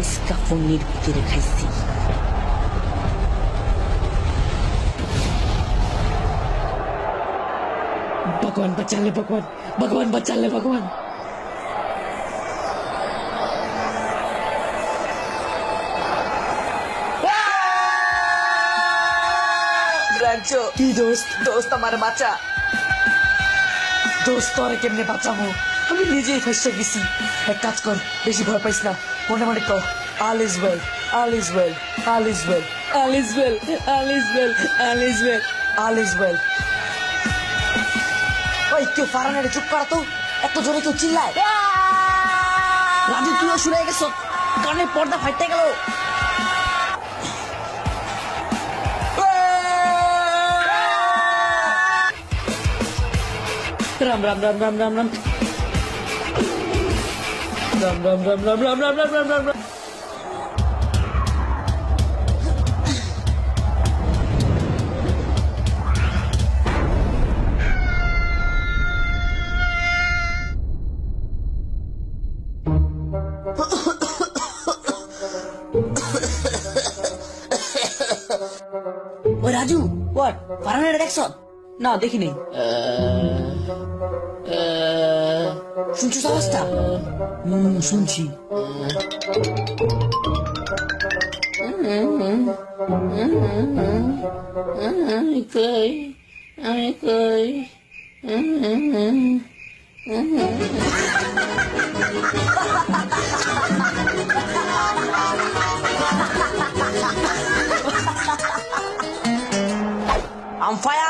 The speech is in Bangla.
আইসকা পনির ভিতরে খাইছি। ভগবান বাঁচালে ভগবান ভগবান বাঁচালে ভগবান। কি দোস্ত? দোস্ত আমার বাচ্চা। দোস্ত তোরে কেমনে বাঁচাবো? আমি নিজেই ফেসে গেছি। এক কাজ কর বেশি ভয় পাইস না। মনে মনে কর all is well all is well all is well all is well all is well all is well all is well ওই কেউ ফারানের চুপ করা তো? এত জোরে কেউ চিল্লায়? রাজু তুইও শুনে গেছ। কানের পর্দা ফাইটে গেল। রাম রাম রাম রাম রাম রাম রাম রাম রাম রাম রাম রাম রাম রাম রাম রাম ওই রাজু ওয়াট ফারানের দেখছ না দেখিনি। শুনছো আওয়াজটা হুম শুনছি। আমি কই আমি কই I'm fire!